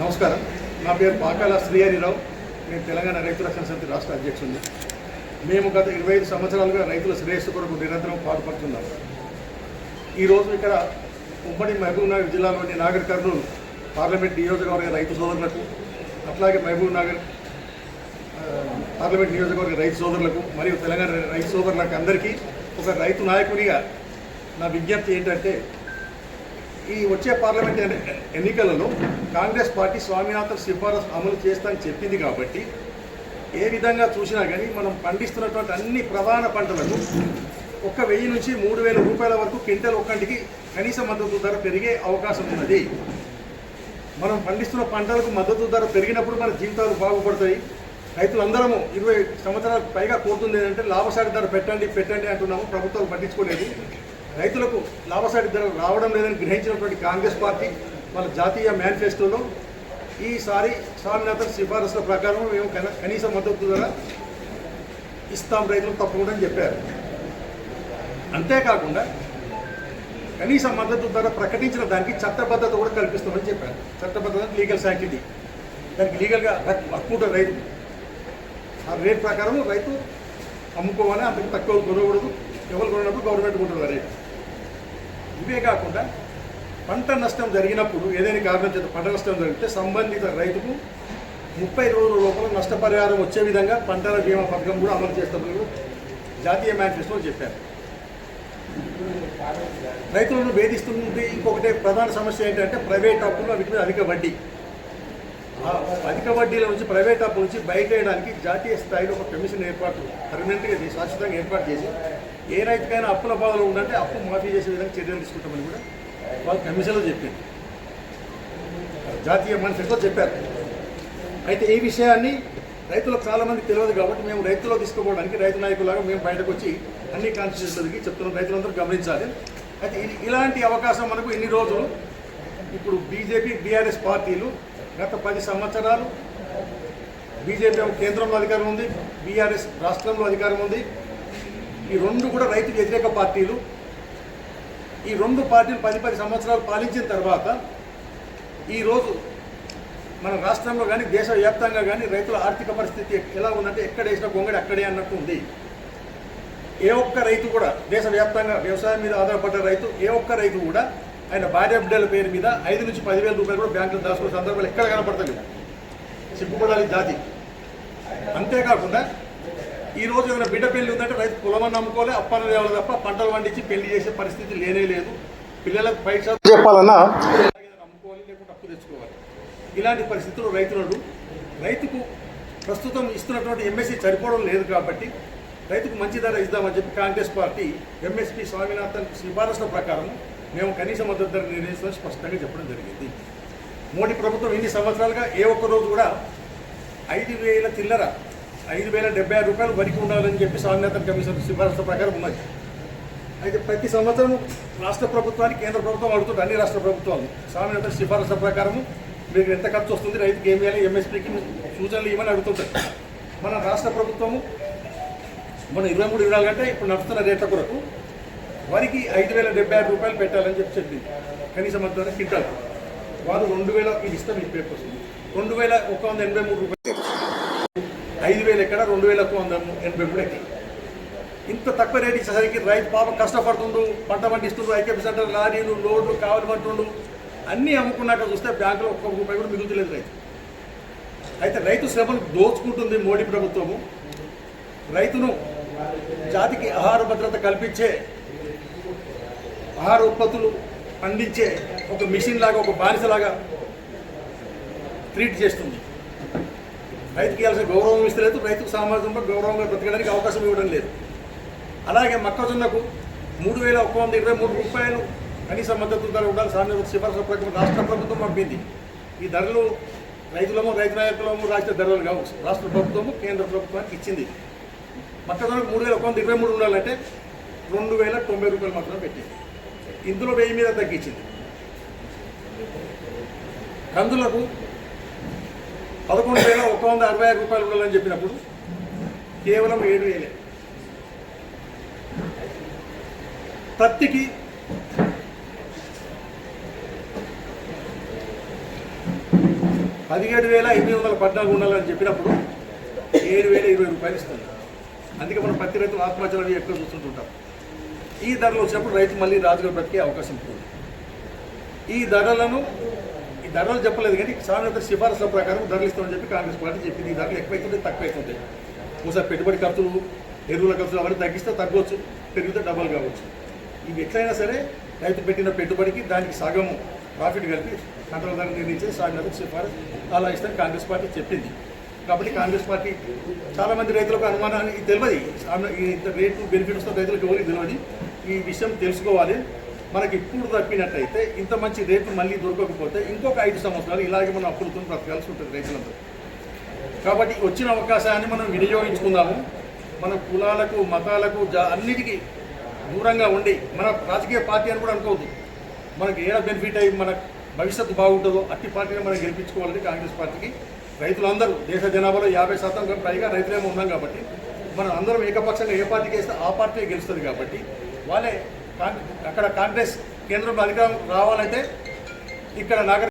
నమస్కారం. నా పేరు పాకాల శ్రీహరిరావు. నేను తెలంగాణ రైతు రక్షణ సమితి రాష్ట్ర అధ్యక్షుడిని. మేము గత ఇరవై ఐదు సంవత్సరాలుగా రైతుల శ్రేయస్సు కొరకు నిరంతరం పాటుపడుతున్నాం. ఈరోజు ఇక్కడ ఉమ్మడి మహబూబ్నగర్ జిల్లాలోని నాగర్ కర్నూలు పార్లమెంట్ నియోజకవర్గ రైతు సోదరులకు అట్లాగే మహబూబ్నగర్ పార్లమెంట్ నియోజకవర్గ రైతు సోదరులకు మరియు తెలంగాణ రైతు సోదరులకు అందరికీ ఒక రైతు నాయకునిగా నా విజ్ఞప్తి ఏంటంటే ఈ వచ్చే పార్లమెంట్ ఎన్నికలలో కాంగ్రెస్ పార్టీ స్వామినాథన్ సిఫారసు అమలు చేస్తానని చెప్పింది కాబట్టి ఏ విధంగా చూసినా కానీ మనం పండిస్తున్నటువంటి అన్ని ప్రధాన పంటలకు ఒక వెయ్యి నుంచి మూడు వేల రూపాయల వరకు క్వింటల్ ఒక్కటికి కనీస మద్దతు ధర పెరిగే అవకాశం ఉన్నది. మనం పండిస్తున్న పంటలకు మద్దతు ధర పెరిగినప్పుడు మన జీవితాలు బాగుపడతాయి. రైతులందరము ఇరవై సంవత్సరాలకు పైగా కోరుతుంది ఏంటంటే లాభసాటి ధర పెట్టండి పెట్టండి అంటున్నాము. ప్రభుత్వాలు పట్టించుకోలేదు. రైతులకు లాభసాటి ధర రావడం లేదని గ్రహించినటువంటి కాంగ్రెస్ పార్టీ వాళ్ళ జాతీయ మేనిఫెస్టోలో ఈసారి స్వామినాథన్ సిఫారసుల ప్రకారం మేము కన- కనీస మద్దతు ధర ఇస్తాం రైతులకు తప్పకుండా అని చెప్పారు. అంతేకాకుండా కనీస మద్దతు ధర ప్రకటించిన దానికి చట్టబద్ధత కూడా కల్పిస్తామని చెప్పారు. చట్టబద్ధత లీగల్ శాంక్టిటీ. దానికి లీగల్గా హక్కు రైతు. ఆ రేట్ ప్రకారం రైతు అమ్ముకోవాలి అంతకు తక్కువ కొనకూడదు. ఎవరు కొనప్పుడు గవర్నమెంట్ కొంటుంది రేటు. ఇవే కాకుండా పంట నష్టం జరిగినప్పుడు ఏదైనా కారణం చేత పంట నష్టం జరిగితే సంబంధిత రైతుకు ముప్పై రోజుల లోపల నష్టపరిహారం వచ్చే విధంగా పంటల బీమా పథకం కూడా అమలు చేస్తామని జాతీయ మేనిఫెస్టోలో చెప్పారు. రైతులను వేధిస్తుంది ఇంకొకటి ప్రధాన సమస్య ఏంటంటే ప్రైవేట్ అప్పులు వీటి మీద అధిక వడ్డీ. అధిక వడ్డీల నుంచి ప్రైవేట్ అప్పు నుంచి బయట వేయడానికి జాతీయ స్థాయిలో ఒక కమిషన్ ఏర్పాటు పర్మనెంట్గా శాశ్వతంగా ఏర్పాటు చేసి ఏ రైతుకైనా అప్పుల బాధలు ఉందంటే అప్పు మాఫీ చేసే విధంగా చర్యలు తీసుకుంటామని కూడా వాళ్ళు కమిషన్లో చెప్పింది జాతీయ మనిషితో చెప్పారు. అయితే ఈ విషయాన్ని రైతులకు చాలామంది తెలియదు కాబట్టి మేము రైతుల్లో తీసుకోవడానికి రైతు నాయకులాగా మేము బయటకు వచ్చి అన్ని కాన్స్టిట్యూషన్లకి చెప్తున్నాం. రైతులందరూ గమనించాలి. అయితే ఇలాంటి అవకాశం మనకు ఇన్ని రోజులు ఇప్పుడు బీజేపీ బీఆర్ఎస్ పార్టీలు గత పది సంవత్సరాలు బీజేపీ కేంద్రంలో అధికారం ఉంది బీఆర్ఎస్ రాష్ట్రంలో అధికారం ఉంది. ఈ రెండు కూడా రైతు వ్యతిరేక పార్టీలు. ఈ రెండు పార్టీలు పది పది సంవత్సరాలు పాలించిన తర్వాత ఈరోజు మన రాష్ట్రంలో కానీ దేశవ్యాప్తంగా కానీ రైతుల ఆర్థిక పరిస్థితి ఎలా ఉందంటే ఎక్కడ వేసిన గొంగడి అక్కడే అన్నట్టు ఉంది. ఏ ఒక్క రైతు కూడా దేశవ్యాప్తంగా వ్యవసాయం మీద ఆధారపడ్డ రైతు ఏ ఒక్క రైతు కూడా ఆయన భార్య బిడ్డల పేరు మీద ఐదు నుంచి పదివేల రూపాయలు కూడా బ్యాంకులో దాచుకునే సందర్భాలు ఎక్కడ కనపడతలేదు. సిగ్గుపడాలి జాతి. అంతేకాకుండా ఈ రోజు ఏదైనా బిడ్డ పెళ్ళి ఉందంటే రైతు కులమని నమ్ముకోలే అప్పన తేవాలి తప్ప పంటలు పండించి పెళ్ళి చేసే పరిస్థితి లేనే లేదు. పిల్లలకు పైస చెప్పాలన్నా నమ్ముకోవాలి లేకుంటే అప్పు తెచ్చుకోవాలి. ఇలాంటి పరిస్థితుల్లో రైతులు రైతుకు ప్రస్తుతం ఇస్తున్నటువంటి ఎంఎస్సి సరిపోవడం లేదు కాబట్టి రైతుకు మంచి ధర ఇద్దామని చెప్పి కాంగ్రెస్ పార్టీ ఎంఎస్పి స్వామినాథన్ సిఫారసుల ప్రకారం మేము కనీస మద్దతు ధర నిర్ణయిస్తామని స్పష్టంగా చెప్పడం జరిగింది. మోడీ ప్రభుత్వం ఇన్ని సంవత్సరాలుగా ఏ ఒక్క రోజు కూడా ఐదు వేల చిల్లర ఐదు వేల డెబ్బై ఆరు రూపాయలు వరకు ఉండాలని చెప్పి స్వామినాథన్ కమిషన్ సిఫారసుల ప్రకారం ఉన్నది. అయితే ప్రతి సంవత్సరం రాష్ట్ర ప్రభుత్వానికి కేంద్ర ప్రభుత్వం అడుగుతుంది అన్ని రాష్ట్ర ప్రభుత్వాలు స్వామినాథన్ సిఫారసు ప్రకారం మీకు ఎంత ఖర్చు వస్తుంది రైతుకి ఏం వేయాలి ఎంఎస్పీకి సూచనలు ఇవ్వని అడుగుతుంటారు. మన రాష్ట్ర ప్రభుత్వము మన ఇరవై మూడు ఇరవై నాలుగు ఇప్పుడు నడుస్తున్న రేట్ల కొరకు వరికి ఐదు వేల డెబ్బై ఆరు రూపాయలు పెట్టాలని చెప్పి చెప్పింది. కనీసం మద్దతు కింటాలు. వారు రెండు వేల ఇది ఇస్తాం ఈ పేపర్స్ రెండు వేల ఒక వంద ఎనభై మూడు రూపాయలు. ఐదు వేలు ఎక్కడ రెండు వేల ఒక వంద ఎనభై మూడు ఎక్కడ? ఇంత తక్కువ రేట్ ఇచ్చేసరికి రైతు పాపం కష్టపడుతుండు పంట పండిస్తుండ్రు ఐకేపీ సెంటర్ లారీలు లోడ్లు కావాలంటుండు అన్నీ అమ్ముకున్నాక చూస్తే బ్యాంకులో ఒక్క రూపాయి కూడా మిగులుతలేదు రైతు. అయితే రైతు శ్రమను దోచుకుంటుంది మోడీ ప్రభుత్వము. రైతును జాతికి ఆహార భద్రత కల్పించే ఆహార ఉత్పత్తులు అందించే ఒక మిషన్ లాగా ఒక బానిసలాగా ట్రీట్ చేస్తుంది. రైతుకి ఇవ్వాల్సిన గౌరవం ఇస్తలేదు రైతుకు సమాజంలో గౌరవంగా బ్రతకడానికి అవకాశం ఇవ్వడం లేదు. అలాగే మొక్కజొన్నకు మూడు వేల ఒక వంద ఇరవై మూడు రూపాయలు కనీస మద్దతు ధర ఉండాలి సామాన్య సిఫార్సు ప్రకారం రాష్ట్ర ప్రభుత్వం పంపింది. ఈ ధరలు రైతులము రైతు నాయకులము రాష్ట్ర ధరలు కావు. రాష్ట్ర ప్రభుత్వము కేంద్ర ప్రభుత్వానికి ఇచ్చింది. మొక్కజొన్నకు మూడు వేల ఒక వంద ఇరవై మూడు ఉండాలంటే రెండు వేల తొంభై రూపాయలు మాత్రమే పెట్టింది. ఇందులో వెయ్యి మీద తగ్గించింది. కందులకు పదకొండు వేల ఒక వంద అరవై ఐదు రూపాయలు ఉండాలని చెప్పినప్పుడు కేవలం ఏడు వేలే. పత్తికి పదిహేడు వేల ఎనిమిది వందల పద్నాలుగు ఉండాలని చెప్పినప్పుడు ఏడు వేల ఇరవై రూపాయలు ఇస్తుంది అందుకే మనం పత్తి రైతులు ఆత్మహత్యలు ఎక్కువ చూస్తుంటుంటాం. ఈ ధరలు వచ్చినప్పుడు రైతు మళ్ళీ రాజుగా బ్రతికే అవకాశం ఉంటుంది. ఈ ధరలను ఈ ధరలు చెప్పలేదు కానీ సాధారణ సిఫారసుల ప్రకారం ధరలు ఇస్తామని చెప్పి కాంగ్రెస్ పార్టీ చెప్పింది. ఈ ధరలు ఎక్కువైతుంటే తక్కువైతుంటాయి. ఒకసారి పెట్టుబడి ఖర్చులు ఎరువుల ఖర్చులు అవన్నీ తగ్గిస్తే తగ్గవచ్చు పెరిగితే డబల్ కావచ్చు. ఇవి ఎట్లయినా సరే రైతు పెట్టిన పెట్టుబడికి దానికి సగం ప్రాఫిట్ కలిపి కంట్రోల్ ధర నిర్ణయించే సాగినకు సిఫారసు అలా ఇస్తాను కాంగ్రెస్ పార్టీ చెప్పింది. కాబట్టి కాంగ్రెస్ పార్టీ చాలామంది రైతులకు అనుమానాన్ని ఇది తెలియదు ఇంత రేటు బెనిఫిట్ రైతులకు ఎవరికి తెలియదు ఈ విషయం తెలుసుకోవాలి. మనకి ఇప్పుడు తప్పినట్టయితే ఇంత మంచి రేటు మళ్ళీ దొరకకపోతే ఇంకొక ఐదు సంవత్సరాలు ఇలాగే మనం అప్పులతో బ్రతకాల్సి ఉంటుంది రైతులందరూ. కాబట్టి వచ్చిన అవకాశాన్ని మనం వినియోగించుకుందాము. మన కులాలకు మతాలకు జా అన్నిటికీ దూరంగా ఉండి మన రాజకీయ పార్టీ అని కూడా అనుకోవద్దు. మనకి ఏడా బెనిఫిట్ అయ్యి మన భవిష్యత్తు బాగుంటుందో అట్టి పార్టీని మనం గెలిపించుకోవాలని కాంగ్రెస్ పార్టీకి రైతులందరూ దేశ జనాభాలో యాభై శాతం పైగా రైతులేమో ఉన్నాం కాబట్టి మనం అందరం ఏకపక్షంగా ఏ పార్టీకి వేస్తే ఆ పార్టీ గెలుస్తుంది కాబట్టి వాళ్ళే అక్కడ కాంగ్రెస్ కేంద్రంలో అధికారం రావాలంటే ఇక్కడ నాగరిక